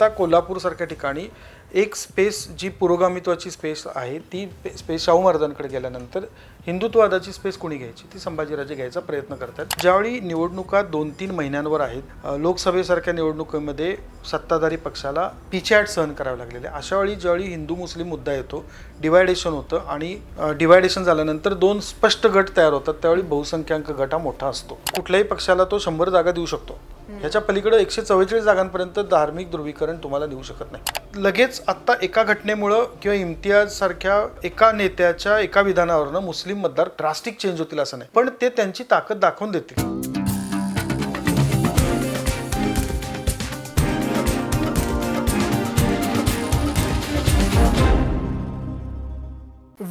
आता कोल्हापूरसारख्या ठिकाणी एक स्पेस जी पुरोगामित्वाची स्पेस आहे ती स्पेस शाहू महाराजांकडे गेल्यानंतर हिंदुत्ववादाची स्पेस कोणी घ्यायची? ती संभाजीराजे घ्यायचा प्रयत्न करतात. ज्यावेळी निवडणुका दोन तीन महिन्यांवर आहेत लोकसभेसारख्या निवडणुकीमध्ये सत्ताधारी पक्षाला पिछाट सहन करावे लागलेले. अशा वेळी ज्यावेळी हिंदू मुस्लिम मुद्दा येतो डिवायडेशन होतं आणि डिवायडेशन झाल्यानंतर दोन स्पष्ट गट तयार होतात त्यावेळी बहुसंख्याक गट हा मोठा असतो. कुठल्याही पक्षाला तो शंभर जागा देऊ शकतो. ह्याच्या पलीकडे एकशे चव्वेचाळीस जागांपर्यंत धार्मिक ध्रुवीकरण तुम्हाला देऊ शकत नाही. लगेच आत्ता एका घटनेमुळं किंवा इम्तियाज सारख्या एका नेत्याच्या एका विधानावरनं मुस्लिम मतदार ड्रास्टिक चेंज होतील असं नाही. पण ते त्यांची ताकद दाखवून देतील.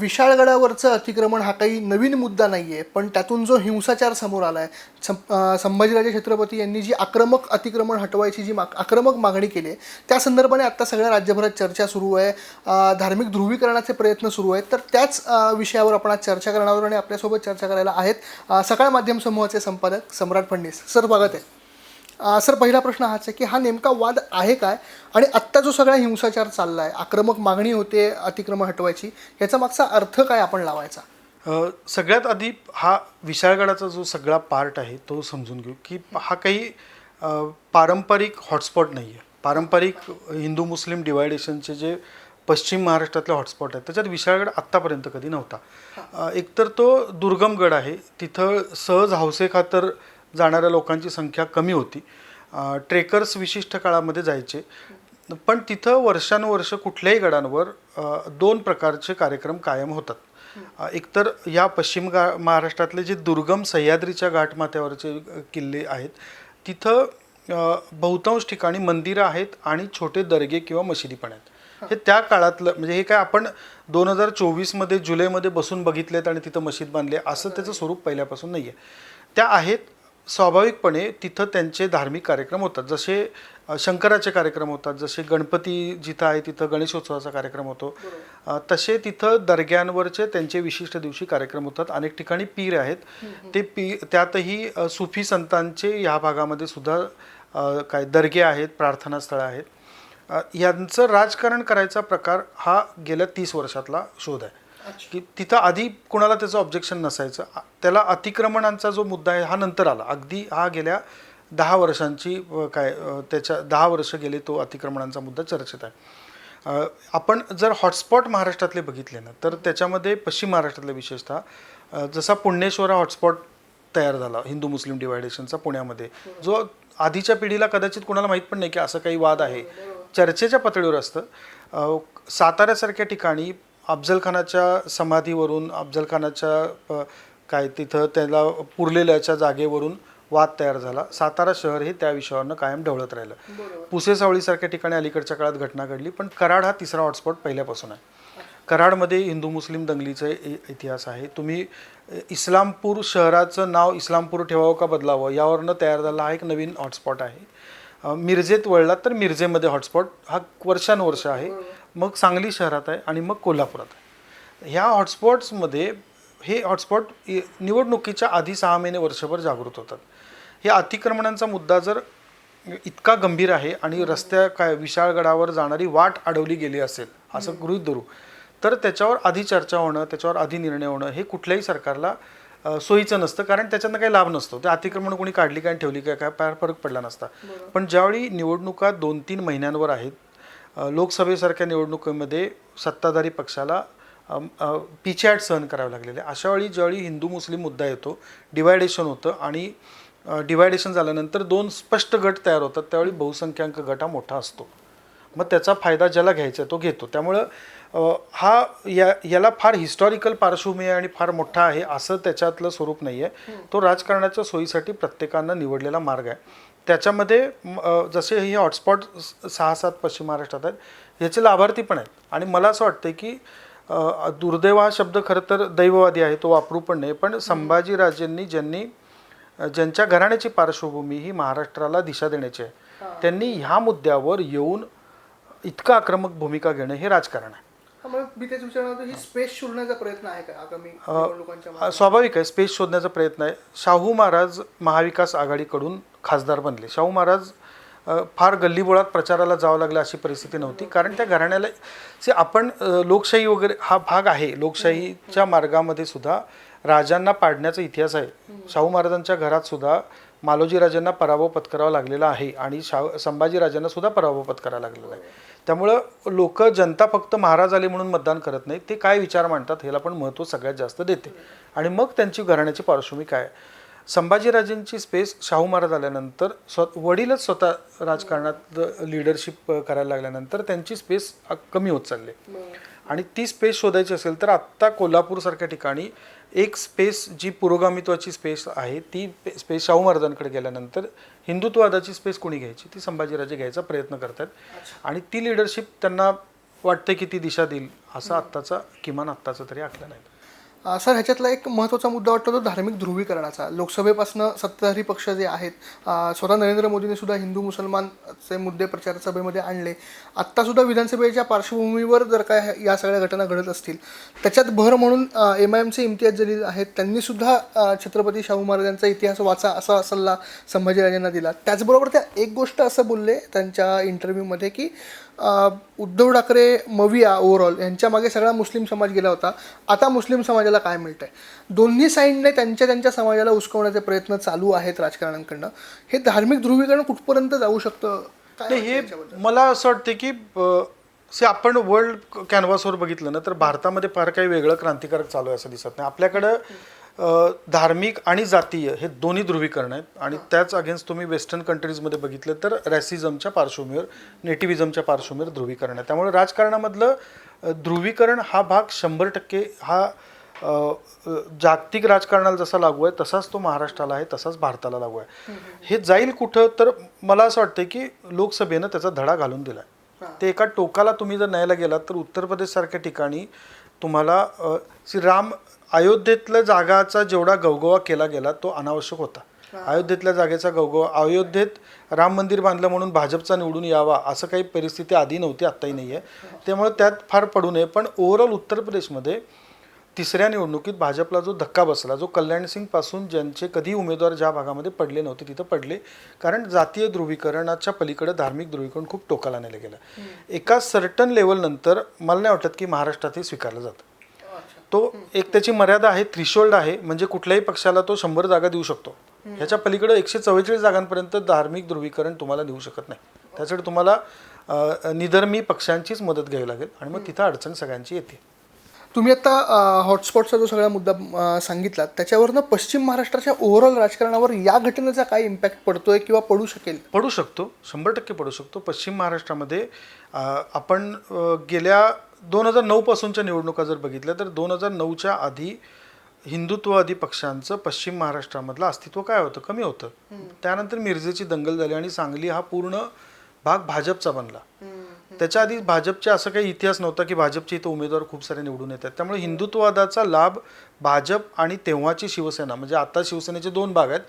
विशाळगडावरचं अतिक्रमण हा काही नवीन मुद्दा नाही आहे पण त्यातून जो हिंसाचार समोर आला आहे संभाजीराजे छत्रपती यांनी जी आक्रमक अतिक्रमण हटवायची जी माग आक्रमक मागणी केली आहे त्या संदर्भाने आत्ता सगळ्या राज्यभरात चर्चा सुरू आहे धार्मिक ध्रुवीकरणाचे प्रयत्न सुरू आहेत तर त्याच विषयावर आपण आज चर्चा करणार आणि आपल्यासोबत चर्चा करायला आहेत सकाळ माध्यम समूहाचे संपादक सम्राट फडणीस सर स्वागत आहे. सर पहिला प्रश्न हाच आहे की हा नेमका वाद आहे काय? आणि आत्ता जो सगळा हिंसाचार चालला आहे आक्रमक मागणी होते अतिक्रमण हटवायची याचा मागचा अर्थ काय आपण लावायचा? सगळ्यात आधी हा विशाळगडाचा जो सगळा पार्ट आहे तो समजून घेऊ की हा काही पारंपरिक हॉटस्पॉट नाही आहे पारंपरिक हिंदू मुस्लिम डिवायडेशनचे जे पश्चिम महाराष्ट्रातले हॉटस्पॉट आहेत त्याच्यात विशाळगड आत्तापर्यंत कधी नव्हता. एकतर तो दुर्गम गड आहे तिथं सहज हौसेखातर जाणाऱ्या लोकांची संख्या कमी होती. ट्रेकर्स विशिष्ट काळामध्ये जायचे. पण तिथं वर्षानुवर्ष कुठल्याही गडांवर दोन प्रकारचे कार्यक्रम कायम होतात. एकतर या पश्चिम गा महाराष्ट्रातले जे दुर्गम सह्याद्रीच्या घाटमाथ्यावरचे किल्ले आहेत तिथं बहुतांश ठिकाणी मंदिरं आहेत आणि छोटे दर्गे किंवा मशिदी पण आहेत. हे. त्या काळातलं म्हणजे हे काय आपण दोन हजार चोवीसमध्ये जुलैमध्ये बसून बघितलेत आणि तिथं मशीद बांधली असं त्याचं स्वरूप पहिल्यापासून नाही आहे त्या आहेत स्वाभाविकपणे तिथं त्यांचे धार्मिक कार्यक्रम होतात. जसे शंकराचे कार्यक्रम होतात जसे गणपती जिथं आहे तिथं गणेशोत्सवाचा कार्यक्रम होतो. तसे तिथं दर्ग्यांवरचे त्यांचे विशिष्ट दिवशी कार्यक्रम होतात. अनेक ठिकाणी पीर आहेत. ते पी त्यातही सुफी संतांचे ह्या भागामध्ये सुद्धा काय दर्गे आहेत प्रार्थनास्थळं आहेत. यांचं राजकारण करायचा प्रकार हा गेल्या तीस वर्षातला शोध आहे. की तिथं आधी कुणाला त्याचं ऑब्जेक्शन नसायचं. त्याला अतिक्रमणांचा जो मुद्दा आहे हा नंतर आला. अगदी हा गेल्या दहा वर्षांची काय त्याच्या दहा वर्ष गेले तो अतिक्रमणांचा मुद्दा चर्चेत आहे. आपण जर हॉटस्पॉट महाराष्ट्रातले बघितले ना तर त्याच्यामध्ये पश्चिम महाराष्ट्रातले विशेषतः जसा पुण्येश्वर हा हॉटस्पॉट तयार झाला हिंदू मुस्लिम डिवायडेशनचा पुण्यामध्ये जो आधीच्या पिढीला कदाचित कोणाला माहीत पण नाही की असं काही वाद आहे. चर्चेच्या पातळीवर असतं. साताऱ्यासारख्या ठिकाणी अफजल खानाच्या समाधीवरून अफजल खानाच्या काय तिथं त्याला पुरलेल्याच्या जागेवरून वाद तयार झाला. सातारा शहर हे त्या विषयावरनं कायम ढवळत राहिलं. पुसे सावळीसारख्या ठिकाणी अलीकडच्या काळात घटना घडली पण कराड हा तिसरा हॉटस्पॉट पहिल्यापासून आहे. कराडमध्ये हिंदू मुस्लिम दंगलीचा इतिहास आहे. तुम्ही इस्लामपूर शहराचं नाव इस्लामपूर ठेवावं का बदलावं यावरनं तयार झाला हा एक नवीन हॉटस्पॉट आहे. मिरजेत वळलात तर मिरजेमध्ये हॉटस्पॉट हा वर्षानुवर्ष आहे. मग सांगली शहरात आहे आणि मग कोल्हापुरात आहे. ह्या हॉटस्पॉट्समध्ये हे हॉटस्पॉट निवडणुकीच्या आधी सहा महिने वर्षभर जागृत होतात. हे अतिक्रमणांचा मुद्दा जर इतका गंभीर आहे आणि रस्त्या काय विशाळगडावर जाणारी वाट अडवली गेली असेल असं गृहीत धरू तर त्याच्यावर आधी चर्चा होणं त्याच्यावर आधी निर्णय होणं हे कुठल्याही सरकारला सोयीचं नसतं. कारण त्याच्यातनं काही लाभ नसतो. ते अतिक्रमण कोणी काढली काय ठेवली काय काय फार फरक पडला नसता. पण ज्यावेळी निवडणुका दोन तीन महिन्यांवर आहेत लोकसभेसारख्या निवडणुकीमध्ये सत्ताधारी पक्षाला पिछाट सहन करावे लागलेले अशा वेळी ज्यावेळी हिंदू मुस्लिम मुद्दा येतो डिवायडेशन होतं आणि डिवायडेशन झाल्यानंतर दोन स्पष्ट गट तयार होतात त्यावेळी बहुसंख्याक गट हा मोठा असतो. मग त्याचा फायदा ज्याला घ्यायचा आहे तो घेतो. त्यामुळं हा या याला फार हिस्टॉरिकल पार्श्वभूमी आहे आणि फार मोठा आहे असं त्याच्यातलं स्वरूप नाही आहे तो राजकारणाच्या सोयीसाठी प्रत्येकानं निवडलेला मार्ग आहे. त्याच्यामध्ये जसे हे हॉटस्पॉट सहा सात पश्चिम महाराष्ट्रात आहेत याचे लाभार्थी पण आहेत. आणि मला असं वाटतं की दुर्दैव हा शब्द खरं तर दैववादी आहे तो वापरू पण नाही पण संभाजीराजेंनी ज्यांनी ज्यांच्या घराण्याची पार्श्वभूमी ही महाराष्ट्राला दिशा देण्याची आहे त्यांनी ह्या मुद्द्यावर येऊन इतकं आक्रमक भूमिका घेणं हे राजकारण आहे. मी तेच विचारणार होतो, ही स्पेस शोधण्याचा प्रयत्न आहे का? आगामी अ, स्वाभाविक आहे. स्पेस शोधण्याचा प्रयत्न आहे. शाहू महाराज महाविकास आघाडीकडून खासदार बनले. शाहू महाराज फार गल्लीबोळात प्रचाराला जावं लागलं अशी परिस्थिती नव्हती. कारण त्या घराण्याला से आपण लोकशाही वगैरे हा भाग आहे. लोकशाहीच्या मार्गामध्ये सुद्धा राजांना पाडण्याचा इतिहास आहे. शाहू महाराजांच्या घरात सुद्धा मालोजी राजांना पराभव पत्करावा लागलेला आहे. आणि शाहू संभाजी राजांना सुद्धा पराभव पत्करावा लागलेला आहे. त्यामुळं लोक जनता फक्त महाराज आले म्हणून मतदान करत नाही ते काय विचार मांडतात ह्याला पण महत्त्व सगळ्यात जास्त देते आणि मग त्यांची घराण्याची पार्श्वभूमी काय आहे? संभाजीराजांची स्पेस शाहू महाराज आल्यानंतर स्व वडीलच स्वतः राजकारणात लिडरशिप करायला लागल्यानंतर त्यांची स्पेस कमी होत चालली आहे. आणि ती स्पेस शोधायची असेल तर आत्ता कोल्हापूरसारख्या ठिकाणी एक स्पेस जी पुरोगामित्वाची स्पेस आहे ती स्पेस शाहू महाराजांकडे गेल्यानंतर हिंदुत्ववादाची स्पेस कोणी घ्यायची? ती संभाजीराजे घ्यायचा प्रयत्न करतात आणि ती लिडरशिप त्यांना वाटते की ती दिशा देईल असं आत्ताचा किमान आत्ताचा तरी आखलं नाही सर ह्याच्यातला एक महत्त्वाचा मुद्दा वाटतो तो धार्मिक ध्रुवीकरणाचा. लोकसभेपासून सत्ताधारी पक्ष जे आहेत स्वतः नरेंद्र मोदींनी सुद्धा हिंदू मुसलमानचे मुद्दे प्रचार सभेमध्ये आणले. आत्तासुद्धा विधानसभेच्या पार्श्वभूमीवर जर काय या सगळ्या घटना घडत असतील त्याच्यात भर म्हणून एम आय एमचे इम्तियाज जलील आहेत. त्यांनीसुद्धा छत्रपती शाहू महाराजांचा इतिहास वाचा असा सल्ला संभाजीराजांना दिला. त्याचबरोबर त्या एक गोष्ट असं बोलले त्यांच्या इंटरव्ह्यूमध्ये की उद्धव ठाकरे मविया ओव्हरऑल यांच्या मागे सगळा मुस्लिम समाज गेला होता. आता मुस्लिम समाजाला काय मिळतंय? दोन्ही साईडने त्यांच्या त्यांच्या समाजाला उचकवण्याचे प्रयत्न चालू आहेत राजकारण्यांकडनं हे धार्मिक ध्रुवीकरण कुठपर्यंत जाऊ शकतं? काय नाही हे मला असं वाटतं की से आपण वर्ल्ड कॅनव्हासवर बघितलं ना तर भारतामध्ये फार काही वेगळं क्रांतिकारक चालू आहे असं दिसत नाही. आपल्याकडं धार्मिक आणि जातीय हे दोन्ही ध्रुवीकरण आहेत. आणि त्याच अगेन्स्ट तुम्ही वेस्टर्न कंट्रीजमध्ये बघितलं तर रॅसिझमच्या पार्श्वभूमीवर नेटिव्हिजमच्या पार्श्वभूमीवर ध्रुवीकरण आहे. त्यामुळे राजकारणामधलं ध्रुवीकरण हा भाग शंभर टक्के हा जागतिक राजकारणाला जसा लागू आहे तसाच तो महाराष्ट्राला आहे तसाच भारताला लागू आहे. हे जाईल कुठं तर मला असं वाटतं की लोकसभेनं त्याचा धडा घालून दिला ते एका टोकाला तुम्ही जर न्यायला गेलात तर उत्तर प्रदेशसारख्या ठिकाणी तुम्हाला श्री राम अयोध्येतल्या जागाचा जेवढा गवगवा केला गेला तो अनावश्यक होता. अयोध्येतल्या जागेचा गवगवा अयोध्येत राम मंदिर बांधलं म्हणून भाजपचा निवडून यावा असं काही परिस्थिती आधी नव्हती आत्ताही नाही आहे त्यामुळे त्यात फार पडू नये. पण ओव्हरऑल उत्तर प्रदेशमध्ये तिसऱ्या निवडणुकीत भाजपला जो धक्का बसला जो कल्याण सिंगपासून ज्यांचे कधी उमेदवार ज्या भागामध्ये पडले नव्हते तिथं पडले. कारण जातीय ध्रुवीकरणाच्या पलीकडे धार्मिक ध्रुवीकरण खूप टोकाला नेलं गेलं. एका सर्टन लेवलनंतर मला नाही वाटत की महाराष्ट्रात हे स्वीकारलं जातं. तो एक त्याची मर्यादा आहे थ्रिशोल्ड आहे म्हणजे कुठल्याही पक्षाला तो शंभर जागा देऊ शकतो. ह्याच्या पलीकडे एकशे चव्वेचाळीस जागांपर्यंत धार्मिक ध्रुवीकरण तुम्हाला देऊ शकत नाही. त्यासाठी तुम्हाला निधर्मी पक्षांचीच मदत घ्यावी लागेल आणि मग तिथं अडचण सगळ्यांची येते. तुम्ही आता हॉटस्पॉटचा जो सगळा मुद्दा सांगितला त्याच्यावरनं पश्चिम महाराष्ट्राच्या ओव्हरऑल राजकारणावर या घटनेचा काय इम्पॅक्ट पडतोय किंवा पडू शकेल? पडू शकतो शंभर टक्के पडू शकतो. पश्चिम महाराष्ट्रामध्ये आपण गेल्या दोन हजार नऊपासूनच्या निवडणुका जर बघितल्या तर दोन हजार नऊच्या आधी हिंदुत्ववादी पक्षांचं पश्चिम महाराष्ट्रामधलं अस्तित्व काय होतं? कमी होतं. त्यानंतर मिरजेची दंगल झाली आणि सांगली हा पूर्ण भाग भाजपचा बनला. त्याच्या आधी भाजपचे असं काही इतिहास नव्हता की भाजपचे इथं उमेदवार खूप सारे निवडून येतात. त्यामुळे हिंदुत्ववादाचा लाभ भाजप आणि तेव्हाची शिवसेना म्हणजे आता शिवसेनेचे दोन भाग आहेत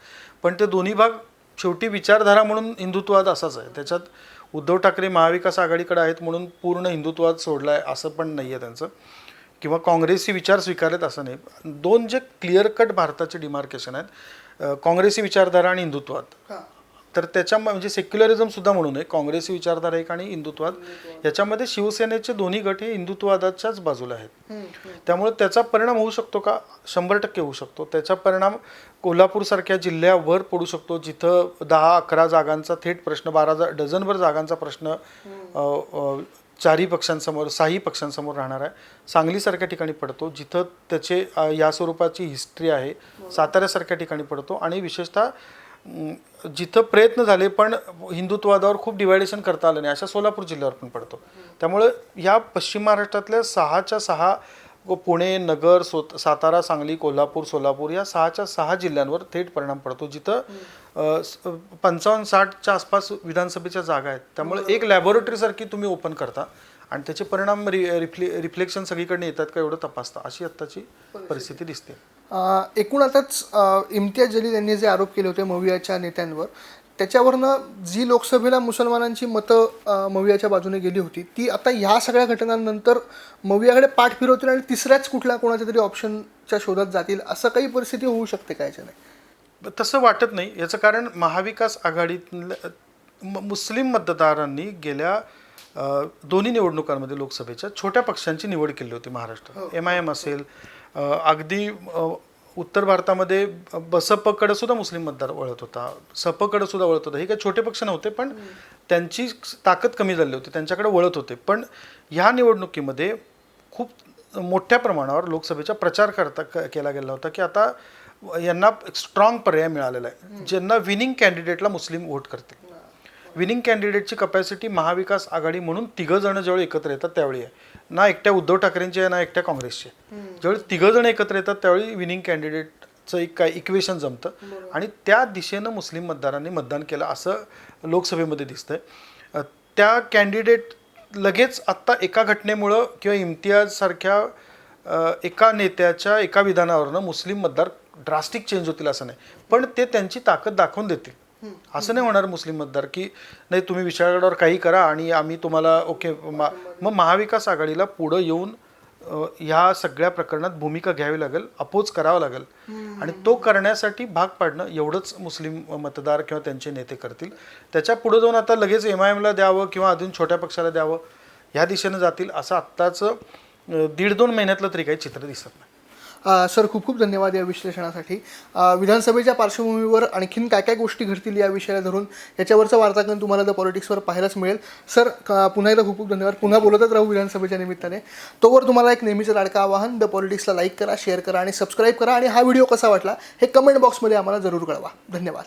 पण ते दोन्ही भाग शेवटी विचारधारा म्हणून हिंदुत्ववाद असाच आहे. त्याच्यात उद्धव ठाकरे महाविकास आघाडीकडे आहेत म्हणून पूर्ण हिंदुत्ववाद सोडला आहे असं पण नाही आहे त्यांचं. किंवा काँग्रेसी विचार स्वीकारत असं नाही. दोन जे क्लिअर कट भारताचे डिमार्केशन आहेत काँग्रेसी विचारधारा आणि हिंदुत्ववाद. तर त्याच्या म्हणजे सेक्युलरिझम सुद्धा म्हणू नये. काँग्रेसी विचारधारा एक आणि हिंदुत्ववाद याच्यामध्ये शिवसेनेचे दोन्ही गट हे हिंदुत्ववादाच्याच बाजूला आहेत. त्यामुळे त्याचा परिणाम होऊ शकतो का? शंभर टक्के होऊ शकतो. त्याचा परिणाम कोल्हापूरसारख्या जिल्ह्यावर पडू शकतो जिथं दहा अकरा जागांचा थेट प्रश्न बारा जा डझनभर जागांचा प्रश्न चारही पक्षांसमोर सहाही पक्षांसमोर राहणार आहे. सांगलीसारख्या ठिकाणी पडतो जिथं त्याचे या स्वरूपाची हिस्ट्री आहे. साताऱ्यासारख्या ठिकाणी पडतो आणि विशेषतः जिथं प्रयत्न झाले पण हिंदुत्ववादावर खूप डिवायडेशन करता आलं नाही. अशा सोलापूर जिल्ह्यावर पण पडतो. त्यामुळं ह्या पश्चिम महाराष्ट्रातल्या सहाच्या सहा पुणे नगर सो सातारा सांगली कोल्हापूर सोलापूर या सहाच्या सहा जिल्ह्यांवर थेट परिणाम पडतो. जिथं पंचावन्न साठच्या आसपास विधानसभेच्या जागा आहेत. त्यामुळे एक लॅबोरेटरीसारखी तुम्ही ओपन करता आणि त्याचे परिणाम रि रिफ्ले रिफ्लेक्शन सगळीकडे येतात का एवढं तपासता अशी आत्ताची परिस्थिती दिसते. अ, एकूण आताच अ, इम्तियाज जलील यांनी जे आरोप केले होते मवियाच्या नेत्यांवर त्याच्यावरनं जी लोकसभेला मुसलमानांची मतं मवियाच्या बाजूने गेली होती ती आता ह्या सगळ्या घटनांनंतर मवियाकडे पाठ फिरवतील आणि तिसऱ्याच कुठल्या कोणाच्या तरी ऑप्शनच्या शोधात जातील असं काही परिस्थिती होऊ शकते का याच्याने? तसं वाटत नाही. याचं कारण महाविकास आघाडीतल्या म- मुस्लिम मतदारांनी गेल्या दोन्ही निवडणुकांमध्ये लोकसभेच्या छोट्या पक्षांची निवड केली होती महाराष्ट्रात. एम आय एम असेल अगदी उत्तर भारतामध्ये बसपकडे सुद्धा मुस्लिम मतदार वळत होता. सपकडे सुद्धा वळत होता. हे काही छोटे पक्ष नव्हते पण त्यांची ताकद कमी झाली होती. त्यांच्याकडे वळत होते. पण ह्या निवडणुकीमध्ये खूप मोठ्या प्रमाणावर लोकसभेचा प्रचार करता क- केला गेला होता की आता यांना स्ट्रॉंग पर्याय मिळालेला आहे. ज्यांना विनिंग कॅन्डिडेटला मुस्लिम वोट करतील. विनिंग कॅन्डिडेटची कपॅसिटी महाविकास आघाडी म्हणून तिघं जण ज्यावेळी एकत्र येतात त्यावेळी आहे. ना एकट्या उद्धव ठाकरेंची आहे ना एकट्या काँग्रेसची. ज्यावेळी तिघं जण एकत्र येतात त्यावेळी विनिंग कॅन्डिडेटचं एक काय इक्वेशन जमतं. आणि त्या दिशेनं मुस्लिम मतदारांनी मतदान केलं असं लोकसभेमध्ये दिसतंय. त्या कॅन्डिडेट लगेच आत्ता एका घटनेमुळं किंवा इम्तियाजसारख्या एका नेत्याच्या एका विधानावरनं मुस्लिम मतदार ड्रास्टिक चेंज होतील असं नाही. पण ते त्यांची ताकद दाखवून देतील. असं नाही होणार मुस्लिम मतदार की नाही तुम्ही विशाळगडावर काही करा आणि आम्ही तुम्हाला ओके मग महाविकास आघाडीला पुढं येऊन ह्या सगळ्या प्रकरणात भूमिका घ्यावी लागेल अपोज करावा लागेल. आणि तो करण्यासाठी भाग पाडणं एवढंच मुस्लिम मतदार किंवा त्यांचे नेते करतील. त्याच्या पुढे जाऊन आता लगेच एम आय एमला द्यावं किंवा अजून छोट्या पक्षाला द्यावं ह्या दिशेनं जातील असं आत्ताचं दीड दोन महिन्यातलं तरी काही चित्र दिसत नाही. सर खूप खूप धन्यवाद या विश्लेषणासाठी. विधानसभेच्या पार्श्वभूमीवर आणखीन काय काय गोष्टी घडतील या विषयाला धरून याच्यावरचं वार्तांकन तुम्हाला द पॉलिटिक्सवर पाहायलाच मिळेल. सर पुन्हा एकदा खूप खूप धन्यवाद. पुन्हा बोलतच राहू विधानसभेच्या निमित्ताने. तोवर तुम्हाला एक नेहमीचं लाडकं आवाहन द पॉलिटिक्सला लाईक करा शेअर करा आणि सबस्क्राईब करा आणि हा व्हिडिओ कसा वाटला हे कमेंट बॉक्समध्ये आम्हाला जरूर कळवा. धन्यवाद.